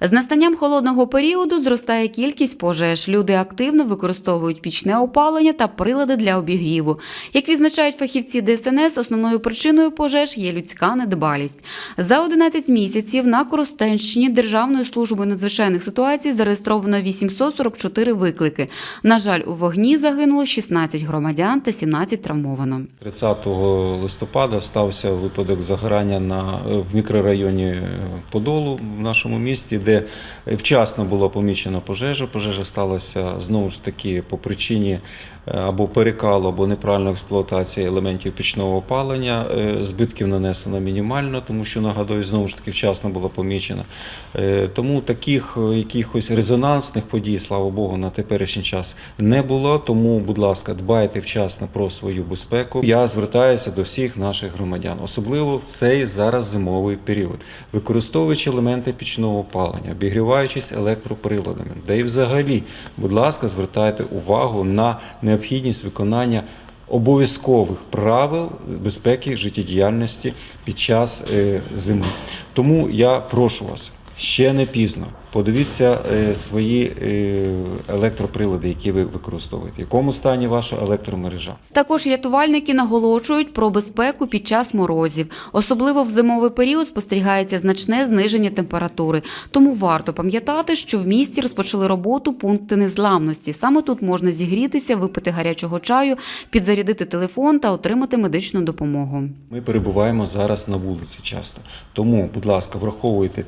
З настанням холодного періоду зростає кількість пожеж. Люди активно використовують пічне опалення та прилади для обігріву. Як відзначають фахівці ДСНС, основною причиною пожеж є людська недбалість. За 11 місяців на Коростенщині Державною службою надзвичайних ситуацій зареєстровано 844 виклики. На жаль, у вогні загинуло 16 громадян та 17 травмовано. 30 листопада стався випадок загорання на, в мікрорайоні Подолу в нашому місті, де вчасно була помічена пожежа. Пожежа сталася знову ж таки по причині е, або перекалу, або неправильної експлуатації елементів пічного опалення. Е, Збитків нанесено мінімально, тому що нагадую, знову ж таки вчасно була помічена. Е, Тому таких якихось резонансних подій, слава Богу, на теперішній час не було. Тому, будь ласка, дбайте вчасно про свою безпеку. Я звертаюся до всіх наших громадян, особливо в цей зараз зимовий період, використовуючи елементи пічного опалення, обігріваючись електроприладами, де і взагалі, будь ласка, звертайте увагу на необхідність виконання. Обов'язкових правил безпеки життєдіяльності під час е, зими. Тому я прошу вас ще не пізно. Подивіться е, свої е, електроприлади, які ви використовуєте. В якому стані ваша електромережа? Також рятувальники наголошують про безпеку під час морозів. Особливо в зимовий період спостерігається значне зниження температури. Тому варто пам'ятати, що в місті розпочали роботу пункти незламності. Саме тут можна зігрітися, випити гарячого чаю, підзарядити телефон та отримати медичну допомогу. Ми перебуваємо зараз на вулиці часто. Тому, будь ласка, враховуйте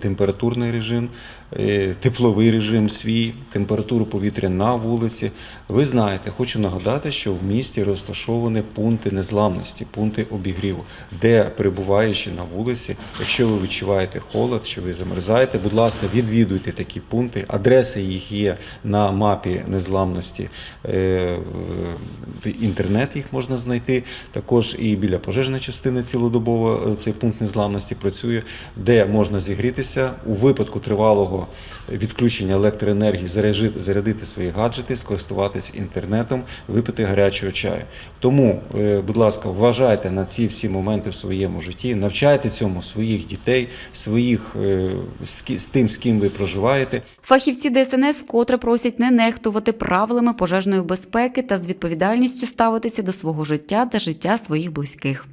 температурний режим, е, тепловий режим свій, температуру повітря на вулиці. Ви знаєте, хочу нагадати, що в місті розташовані пункти незламності, пункти обігріву, де перебуваючи на вулиці, якщо ви відчуваєте холод, що ви замерзаєте, будь ласка, відвідуйте такі пункти. Адреси їх є на мапі незламності. Е, В інтернет їх можна знайти. Також і біля пожежної частини цілодобово е, цей пункт незламності працює, де можна зігрітися у випадку тривалого відключення електроенергії, зарядити свої гаджети, скористуватись інтернетом, випити гарячого чаю. Тому, е, будь ласка, вважайте на ці всі моменти в своєму житті, навчайте цьому своїх дітей, своїх е, з тим, з ким ви проживаєте. Фахівці ДСНС вкотре просять не нехтувати правилами пожежної безпеки та з відповідальністю ставитися до свого життя та життя своїх близьких.